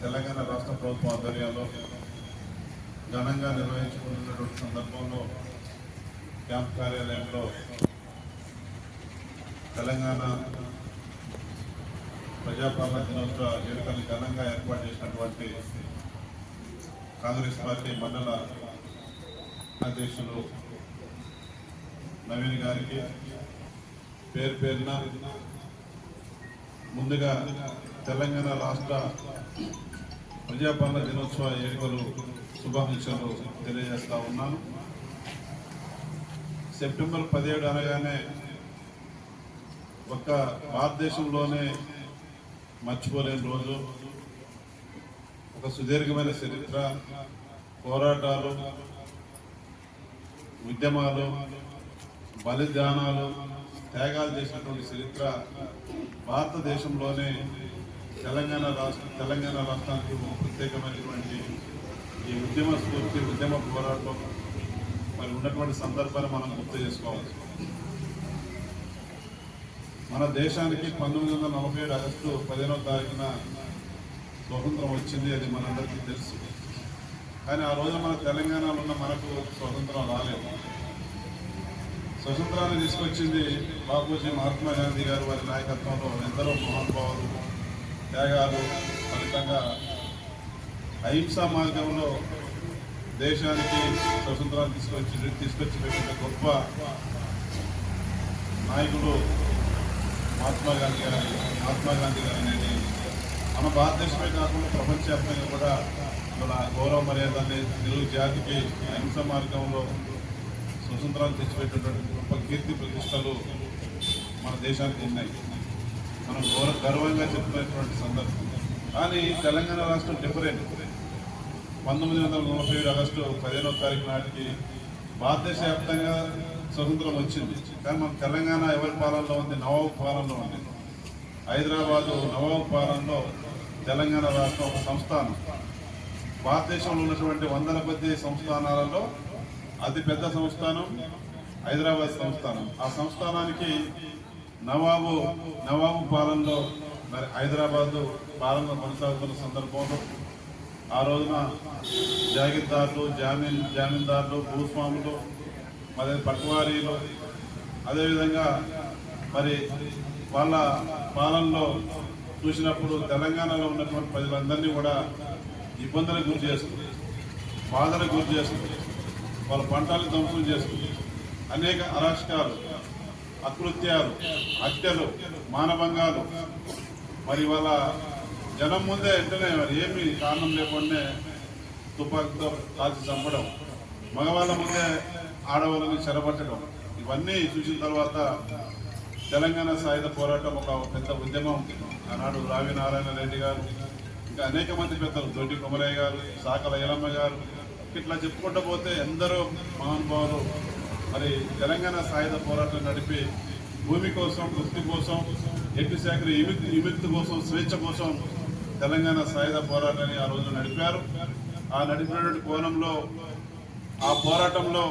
తెలంగాణ రాష్ట్ర ప్రభుత్వం ఆధ్వర్యంలో ఘనంగా నిర్వహించుకుంటున్నటువంటి సందర్భంలో క్యాంప్ కార్యాలయంలో తెలంగాణ ప్రజాపాలన దినోత్సవ వేడుకలు ఘనంగా ఏర్పాటు చేసినటువంటి కాంగ్రెస్ పార్టీ మండల అధ్యక్షులు నవీన్ గారికి పేరు పేరున ముందుగా తెలంగాణ రాష్ట్ర ప్రజాపాలన దినోత్సవ వేడుకలు శుభాకాంక్షలు తెలియజేస్తా ఉన్నాను. సెప్టెంబర్ పదిహేడు అనగానే ఒక్క భారతదేశంలోనే మర్చిపోలేని రోజు. ఒక సుదీర్ఘమైన చరిత్ర పోరాటాలు ఉద్యమాలు బలిదానాలు త్యాగాలు చేసినటువంటి చరిత్ర భారతదేశంలోనే తెలంగాణ రాష్ట్ర తెలంగాణ రాష్ట్రానికి ఒక ప్రత్యేకమైనటువంటి ఈ ఉద్యమ స్ఫూర్తి ఉద్యమ పోరాటం మరి ఉన్నటువంటి సందర్భాన్ని మనం గుర్తు చేసుకోవాలి. మన దేశానికి పంతొమ్మిది వందల నలభై ఏడు ఆగస్టు పదిహేనవ తారీఖున స్వతంత్రం వచ్చింది అది మనందరికీ తెలుసు. కానీ ఆ రోజు మన తెలంగాణలో ఉన్న మనకు స్వతంత్రం రాలేదు. స్వతంత్రాన్ని తీసుకొచ్చింది బాపూజీ మహాత్మా గాంధీ గారు వారి నాయకత్వంలో ఎందరో మహానుభావులు త్యాగాలు ఫలితంగా అహింసా మార్గంలో దేశానికి స్వతంత్రాన్ని తీసుకొచ్చి తీసుకొచ్చి పెట్టిన గొప్ప నాయకుడు మహాత్మా గాంధీ గారి మహాత్మా గాంధీ గారు అనేది మన భారతదేశమే కాకుండా ప్రపంచవ్యాప్తంగా కూడా మన గౌరవ మర్యాదల్ని తెలుగు జాతికి అహింస మార్గంలో స్వతంత్రాలు తెచ్చిపెట్టినటువంటి గొప్ప కీర్తి ప్రతిష్టలు మన దేశానికి ఉన్నాయి. మనం గౌరవ గర్వంగా చెప్పుకునేటువంటి సందర్భం. కానీ తెలంగాణ రాష్ట్రం డిఫరెంట్. పంతొమ్మిది వందల నలభై ఏడు ఆగస్టు పదిహేనవ తారీఖు నాటికి భారతదేశ వ్యాప్తంగా స్వతంత్రం వచ్చింది. కానీ మన తెలంగాణ ఎవరి పాలనలో ఉంది? నవాబు పాలనలో ఉంది. హైదరాబాదు నవాబు పాలనలో తెలంగాణ రాష్ట్రం ఒక సంస్థానం. భారతదేశంలో ఉన్నటువంటి వందల కొద్ది సంస్థానాలలో అతిపెద్ద సంస్థానం హైదరాబాద్ సంస్థానం. ఆ సంస్థానానికి నవాబు నవాబు పాలనలో మరి హైదరాబాద్ పాలన కొనసాగుతున్న సందర్భంలో ఆ రోజున జాగీర్దారులు జామీన్ జామీందారులు భూస్వాములు మరి పట్వారీలు అదేవిధంగా మరి వాళ్ళ పాలనలో చూసినప్పుడు తెలంగాణలో ఉన్నటువంటి ప్రజలందరినీ కూడా ఇబ్బందులకు గురి చేస్తుంది బాధలకు గురి చేస్తుంది వాళ్ళ పంటలు ధ్వంసం చేస్తుంది. అనేక అరాచకాలు అకృత్యాలు హత్యలు మానభంగాలు. మరి వాళ్ళ జనం ముందే వెంటనే మరి ఏమి కారణం లేకుండా తుపాకీతో కాల్చి చంపడం మగవాళ్ళ ముందే ఆడవాళ్ళని చెరపట్టడం ఇవన్నీ చూసిన తర్వాత తెలంగాణ సాయుధ పోరాటం ఒక పెద్ద ఉద్యమం. ఆనాడు రావి నారాయణ రెడ్డి గారు ఇంకా అనేక మంది పెద్దలు దొడ్డి కొమరయ్య గారు సాకల ఏలమ్మ గారు ఇట్లా చెప్పుకుంటూ పోతే ఎందరో మహానుభావులు మరి తెలంగాణ సాయుధ పోరాటం నడిపి భూమి కోసం వృత్తి కోసం ఎట్టి శాఖ విముక్తి విముక్తి కోసం స్వేచ్ఛ కోసం తెలంగాణ సాయుధ పోరాటాన్ని ఆ రోజు నడిపారు. ఆ నడిపినటువంటి కోణంలో ఆ పోరాటంలో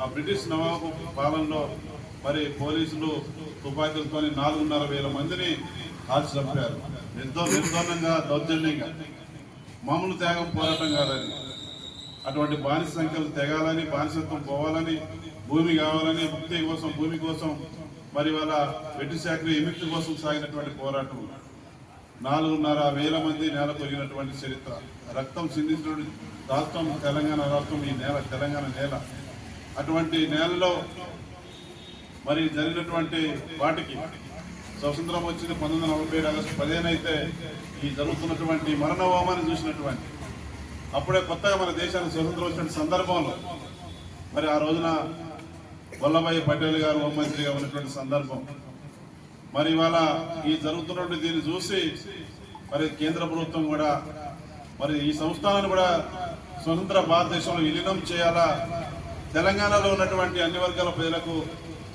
ఆ బ్రిటిష్ నవాబు పాలనలో మరి పోలీసులు తుపాకీలతో నాలుగున్నర వేల మందిని కాల్చి చంపారు. నిర్దో నిర్దోణంగా దౌర్జన్యంగా. మామూలు త్యాగం పోరాటం కాదని అటువంటి బానిస సంఖ్యలు తెగాలని బానిసత్వం పోవాలని భూమి కావాలని ముక్తి కోసం భూమి కోసం మరి వాళ్ళ వెట్టి శాఖ విముక్తి కోసం సాగినటువంటి పోరాటం. నాలుగున్నర వేల మంది నేల తొగినటువంటి చరిత్ర. రక్తం సిద్ధించిన రాష్ట్రం తెలంగాణ రాష్ట్రం ఈ నేల తెలంగాణ నేల. అటువంటి నేలలో మరి జరిగినటువంటి వాటికి స్వతంత్రం వచ్చింది పంతొమ్మిది వందల నలభై ఏడు ఆగస్టు పదిహేను అయితే ఈ జరుగుతున్నటువంటి మరణ హోమాన్ని చూసినటువంటి. అప్పుడే కొత్తగా మన దేశానికి స్వతంత్రం వచ్చిన సందర్భంలో మరి ఆ రోజున వల్లభాయ్ పటేల్ గారు హోంమంత్రిగా ఉన్నటువంటి సందర్భం. మరి ఇవాళ ఈ జరుగుతున్నటువంటి దీన్ని చూసి మరి కేంద్ర ప్రభుత్వం కూడా మరి ఈ సంస్థానాన్ని కూడా స్వతంత్ర భారతదేశంలో విలీనం చేయాలా? తెలంగాణలో ఉన్నటువంటి అన్ని వర్గాల ప్రజలకు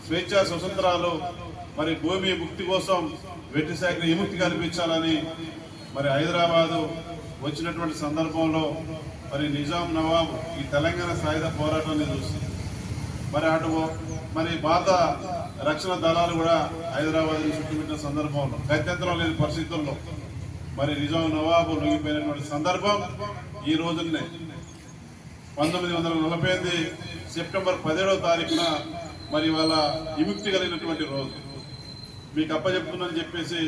స్వేచ్ఛ స్వతంత్రాలు మరి భూమి ముక్తి కోసం వెట్టి శాఖను విముక్తి కల్పించాలని మరి హైదరాబాదు వచ్చినటువంటి సందర్భంలో మరి నిజాం నవాబ్ ఈ తెలంగాణ సాయుధ పోరాటాన్ని చూసి మరి అటు మరి భారత రక్షణ దళాలు కూడా హైదరాబాద్ చుట్టుముట్టిన సందర్భంలో గత్యంతరం లేని పరిస్థితుల్లో మరి నిజాం నవాబు లొంగిపోయినటువంటి సందర్భం ఈ రోజునే పంతొమ్మిది వందల నలభై ఎనిమిది సెప్టెంబర్ పదిహేడవ తారీఖున మరి వాళ్ళ విముక్తి కలిగినటువంటి రోజు. మీకు అప్పచెప్తుందని చెప్పేసి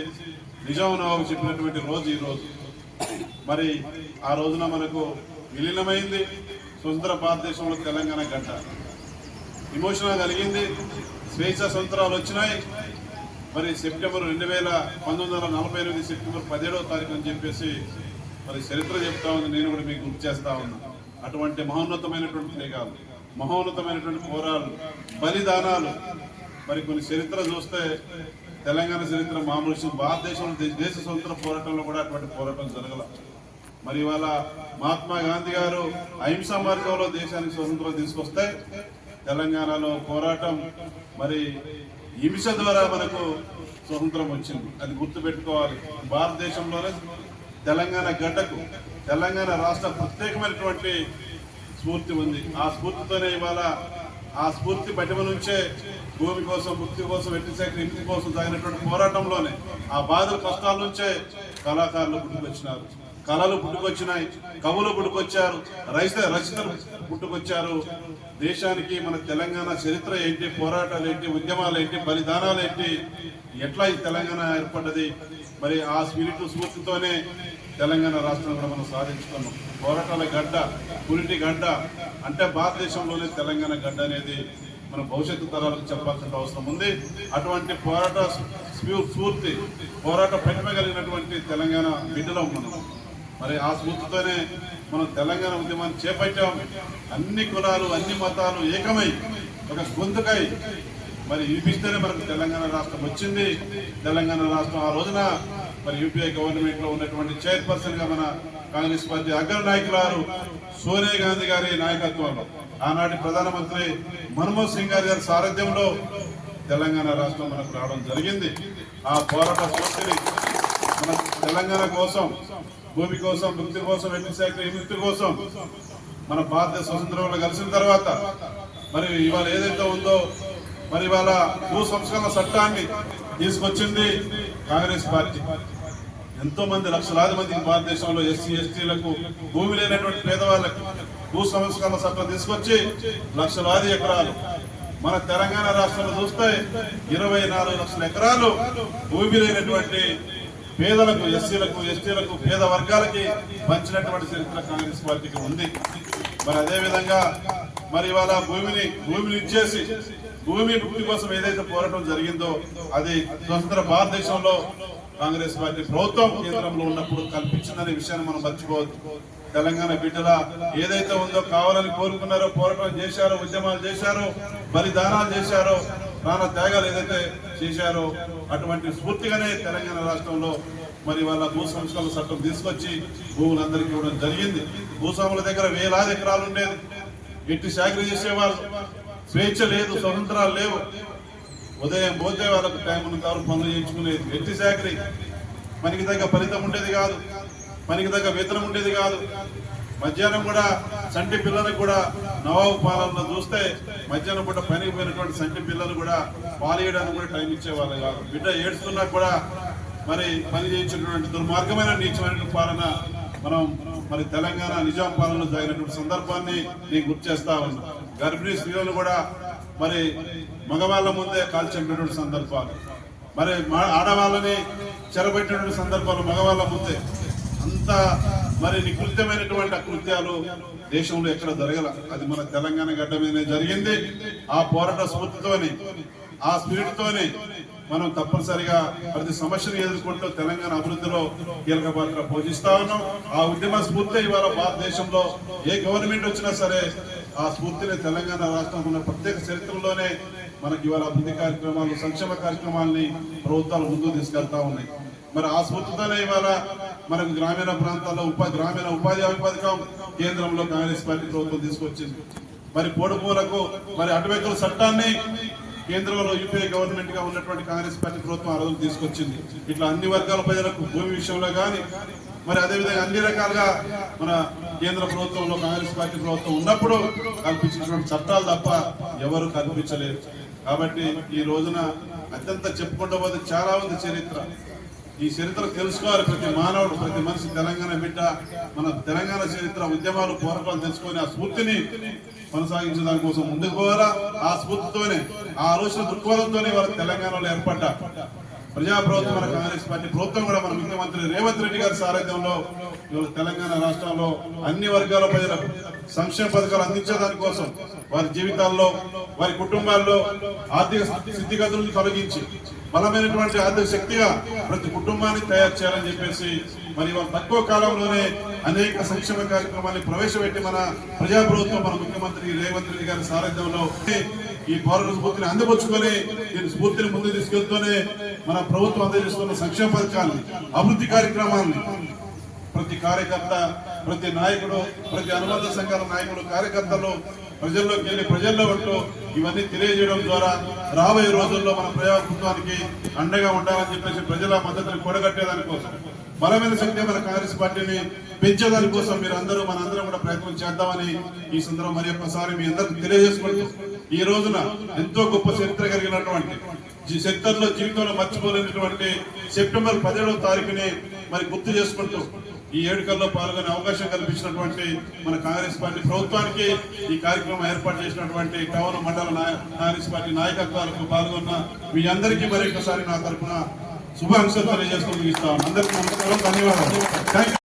నిజాం నవాబు చెప్పినటువంటి రోజు ఈ రోజు. మరి ఆ రోజున మనకు విలీనమైంది స్వతంత్ర భారతదేశంలో తెలంగాణ గంట. విమోచన కలిగింది. స్వేచ్ఛ స్వతంత్రాలు వచ్చినాయి. మరి సెప్టెంబర్ రెండు వేల పంతొమ్మిది వందల నలభై ఎనిమిది సెప్టెంబర్ పదిహేడవ తారీఖు అని చెప్పేసి మరి చరిత్ర చెప్తా ఉంది. నేను కూడా మీకు గుర్తు చేస్తా ఉన్నా. అటువంటి మహోన్నతమైనటువంటి త్యాగాలు మహోన్నతమైనటువంటి పోరాలు బలిదానాలు మరి కొన్ని చరిత్ర చూస్తే తెలంగాణ చరిత్ర మామూలు విషయం. భారతదేశంలో దేశ స్వతంత్ర పోరాటంలో కూడా అటువంటి పోరాటం జరగల. మరి ఇవాళ మహాత్మా గాంధీ గారు అహింసా మార్గంలో దేశానికి స్వతంత్రం తీసుకొస్తే తెలంగాణలో పోరాటం మరి హింస ద్వారా మనకు స్వతంత్రం వచ్చింది. అది గుర్తుపెట్టుకోవాలి. భారతదేశంలోనే తెలంగాణ గడ్డకు తెలంగాణ రాష్ట్ర ప్రత్యేకమైనటువంటి స్ఫూర్తి ఉంది. ఆ స్ఫూర్తితోనే ఇవాళ ఆ స్ఫూర్తి పటిమ నుంచే భూమి కోసం ముక్తి కోసం ఎట్టి శాఖ ఇంటి కోసం సాగినటువంటి పోరాటంలోనే ఆ బాధల కష్టాల నుంచే కళాకారులు గుర్తుకొచ్చినారు. కళలు పుట్టుకొచ్చినాయి. కవులు పుట్టుకొచ్చారు. రైత రచయితలు పుట్టుకొచ్చారు. దేశానికి మన తెలంగాణ చరిత్ర ఏంటి? పోరాటాలు ఏంటి ఉద్యమాలు ఏంటి బలిదానాలు ఏంటి ఎట్లా ఈ తెలంగాణ ఏర్పడ్డది? మరి ఆ స్పిరిట్ స్ఫూర్తితోనే తెలంగాణ రాష్ట్రం కూడా మనం సాధించుకున్నాం. పోరాటాల గడ్డ పురిటి గడ్డ అంటే భారతదేశంలోనే తెలంగాణ గడ్డ అనేది మన భవిష్యత్తు తరాలకు చెప్పాల్సిన అవసరం ఉంది. అటువంటి పోరాట స్ఫూర్తి పోరాట ప్రతిమ కలిగినటువంటి తెలంగాణ బిడ్డలో మనం. మరి ఆ స్ఫూర్తితోనే మనం తెలంగాణ ఉద్యమాన్ని చేపట్టాం. అన్ని కులాలు అన్ని మతాలు ఏకమై ఒక గొంతుకై మరి యూపిస్తేనే మనకు తెలంగాణ రాష్ట్రం వచ్చింది. తెలంగాణ రాష్ట్రం ఆ రోజున మరి యూపీఐ గవర్నమెంట్లో ఉన్నటువంటి చైర్పర్సన్గా మన కాంగ్రెస్ పార్టీ అగ్ర నాయకులారు సోనియా గాంధీ గారి నాయకత్వంలో ఆనాటి ప్రధానమంత్రి మన్మోహన్ సింగ్ గారి గారి సారథ్యంలో తెలంగాణ రాష్ట్రం మనకు రావడం జరిగింది. ఆ పోరాట స్ఫూర్తిని మన తెలంగాణ కోసం భూమి కోసం ముక్తి కోసం ఎన్ని శాఖ విముక్తి కోసం మన భారత స్వతంత్రంలో కలిసిన తర్వాత మరి ఇవాళ ఏదైతే ఉందో మరి ఇవాళ భూ సంస్కరణ చట్టాన్ని తీసుకొచ్చింది కాంగ్రెస్ పార్టీ. ఎంతో మంది లక్షలాది మందికి భారతదేశంలో ఎస్సీ ఎస్టీలకు భూమి లేనటువంటి పేదవాళ్ళకు భూ సంస్కరణ చట్టం తీసుకొచ్చి లక్షలాది ఎకరాలు మన తెలంగాణ రాష్ట్రంలో చూస్తే ఇరవై నాలుగు లక్షల ఎకరాలు భూమి లేనటువంటి పేదలకు ఎస్సీలకు ఎస్టీలకు పేద వర్గాలకి పంచినటువంటి చరిత్ర కాంగ్రెస్ పార్టీకి ఉంది. మరి అదే విధంగా మరి ఇవాళ భూమిని భూమిని ఇచ్చేసి భూమి ముక్తి కోసం ఏదైతే పోరాటం జరిగిందో అది స్వతంత్ర భారతదేశంలో కాంగ్రెస్ పార్టీ ప్రభుత్వం కేంద్రంలో ఉన్నప్పుడు కల్పించిందనే విషయాన్ని మనం మర్చిపోవద్దు. తెలంగాణ బిడ్డల ఏదైతే ఉందో కావాలని కోరుకున్నారో పోరాటం చేశారో ఉద్యమాలు చేశారో బలిదానాలు చేశారో ప్రాణ త్యాగాలు ఏదైతే చేశారో అటువంటి స్ఫూర్తిగానే తెలంగాణ రాష్ట్రంలో మరి వాళ్ళ భూ సంస్కరణ చట్టం తీసుకొచ్చి భూములందరికీ ఇవ్వడం జరిగింది. భూస్వాముల దగ్గర వేలాది ఎకరాలు ఉండేది ఎట్టి సాగరి చేసేవారు. స్వేచ్ఛ లేదు స్వతంత్రాలు లేవు. ఉదయం పోతే వాళ్ళకు టైం ఉన్న వరకు పనులు చేయించుకునేది. ఎట్టి సాగరి మనకి తగ్గ ఫలితం ఉండేది కాదు. మనకి తగ్గ వేతనం ఉండేది కాదు. మధ్యాహ్నం కూడా సంటి పిల్లలకు కూడా నవాబు పాలనలో చూస్తే మధ్యాహ్నం పూట పనికి పోయినటువంటి సంటి పిల్లలు కూడా పాలేయడానికి కూడా టైం ఇచ్చేవాళ్ళు కాదు. బిడ్డ ఏడుస్తున్నా కూడా మరి పని చేయించినటువంటి దుర్మార్గమైన నీచమైనటువంటి పాలన మనం మరి తెలంగాణ నిజాం పాలనలో జరిగినటువంటి సందర్భాన్ని నేను గుర్తు చేస్తా ఉన్నా. గర్భిణీ స్త్రీలను కూడా మరి మగవాళ్ళ ముందే కాల్చినటువంటి సందర్భాలు. మరి మా- ఆడవాళ్ళని చెరబెట్టినటువంటి సందర్భాలు మగవాళ్ళ ముందే. అంత మరి నికృత్యమైనటువంటి అకృత్యాలు దేశంలో ఎక్కడ జరగల? అది మన తెలంగాణ గడ్డ మీదనే జరిగింది. ఆ పోరాట స్ఫూర్తితోనే ఆ స్పిరిట్ తోనే మనం తప్పనిసరిగా ప్రతి సమస్యను ఎదుర్కొంటూ తెలంగాణ అభివృద్ధిలో కీలక పాత్ర పోషిస్తా ఉన్నాం. ఆ ఉద్యమ స్ఫూర్తి ఇవాళ భారతదేశంలో ఏ గవర్నమెంట్ వచ్చినా సరే ఆ స్ఫూర్తిని తెలంగాణ రాష్ట్రం ఉన్న ప్రత్యేక చరిత్రలోనే మనకి ఇవాళ అభివృద్ధి కార్యక్రమాలు సంక్షేమ కార్యక్రమాలని ప్రభుత్వాలు ముందుకు తీసుకెళ్తా ఉన్నాయి. మరి ఆ స్ఫూర్తితోనే ఇవాళ మనకు గ్రామీణ ప్రాంతాల్లో ఉపాధి గ్రామీణ ఉపాధి హామీ పథకం కేంద్రంలో కాంగ్రెస్ పార్టీ ప్రభుత్వం తీసుకొచ్చింది. మరి పొడుపులకు మరి అటువైపుల చట్టాన్ని కేంద్రంలో యూపీఏ గవర్నమెంట్గా ఉన్నటువంటి కాంగ్రెస్ పార్టీ ప్రభుత్వం ఆ రోజు తీసుకొచ్చింది. ఇట్లా అన్ని వర్గాల ప్రజలకు భూమి విషయంలో కానీ మరి అదేవిధంగా అన్ని రకాలుగా మన కేంద్ర ప్రభుత్వంలో కాంగ్రెస్ పార్టీ ప్రభుత్వం ఉన్నప్పుడు కల్పించినటువంటి చట్టాలు తప్ప ఎవరు కల్పించలేరు కాబట్టి ఈ రోజున అత్యంత చెప్పుకుంటూ చాలా ఉంది చరిత్ర. ఈ చరిత్ర తెలుసుకోవాలి ప్రతి మానవుడు ప్రతి మనిషి తెలంగాణ బిడ్డ. మన తెలంగాణ చరిత్ర ఉద్యమాలు పోరాటాలు తెలుసుకొని ఆ స్ఫూర్తిని కొనసాగించే దానికోసం ముందుకు పోవాలా? ఆ స్ఫూర్తితోనే ఆ ఆలోచన దృక్పథంతోనే వాళ్ళ తెలంగాణలో ఏర్పడ్డ ప్రజాప్రభుత్వం మన కాంగ్రెస్ పార్టీ ప్రభుత్వం కూడా మన ముఖ్యమంత్రి రేవంత్ రెడ్డి గారి సారథ్యంలో ఇవాళ తెలంగాణ రాష్ట్రంలో అన్ని వర్గాల ప్రజలకు సంక్షేమ పథకాలు అందించడానికి కోసం వారి జీవితాల్లో వారి కుటుంబాల్లో ఆర్థిక స్థితిగతులను తొలగించి బలమైనటువంటి ఆర్థిక శక్తిగా ప్రతి కుటుంబాన్ని తయారు చేయాలని చెప్పేసి మరి తక్కువ కాలంలోనే అనేక సంక్షేమ కార్యక్రమాన్ని ప్రవేశపెట్టి మన ప్రజా ప్రభుత్వం మన ముఖ్యమంత్రి రేవంత్ రెడ్డి గారి సారథ్యంలో ఈ పౌరుల స్ఫూర్తిని అందిపుచ్చుకొని దీని స్ఫూర్తిని ముందుకు తీసుకెళ్తూనే మన ప్రభుత్వం అందజేస్తున్న సంక్షేమ పథకాన్ని అభివృద్ధి కార్యక్రమాన్ని ప్రతి కార్యకర్త ప్రతి నాయకుడు ప్రతి అనుబంధ సంఘాల నాయకుడు కార్యకర్తలు ప్రజల్లోకి వెళ్ళి ప్రజల్లో ఉంటూ ఇవన్నీ తెలియజేయడం ద్వారా రాబోయే రోజుల్లో మన ప్రజాప్రభుత్వానికి అండగా ఉండాలని చెప్పేసి ప్రజల మద్దతుని కూడగట్టేదాని కోసం బలమైన శక్తి మన కాంగ్రెస్ పార్టీని పెంచేదాని కోసం మీరు అందరూ మనందరం కూడా ప్రయత్నం చేద్దామని ఈ సందర్భం మరి ఒక్కసారి మీ అందరికి తెలియజేసుకుంటూ ఈ రోజున ఎంతో గొప్ప చరిత్ర కలిగినటువంటి జీ- చరిత్రలో జీవితంలో మర్చిపోలేనటువంటి సెప్టెంబర్ పదిహేడవ తారీఖుని మరి గుర్తు చేసుకుంటూ ఈ ఏడుకల్లో పాల్గొనే అవకాశం కల్పించినటువంటి మన కాంగ్రెస్ పార్టీ ప్రభుత్వానికి ఈ కార్యక్రమం ఏర్పాటు చేసినటువంటి టౌన్ మండల నాయ- కాంగ్రెస్ పార్టీ నాయకత్వాలకు పాల్గొన్న మీ అందరికీ మరి ఒకసారి నా తరఫున శుభాకాంక్షలు తెలియజేస్తూ ముగిస్తాను. అందరికీ నమస్కారం ధన్యవాదాలు. థ్యాంక్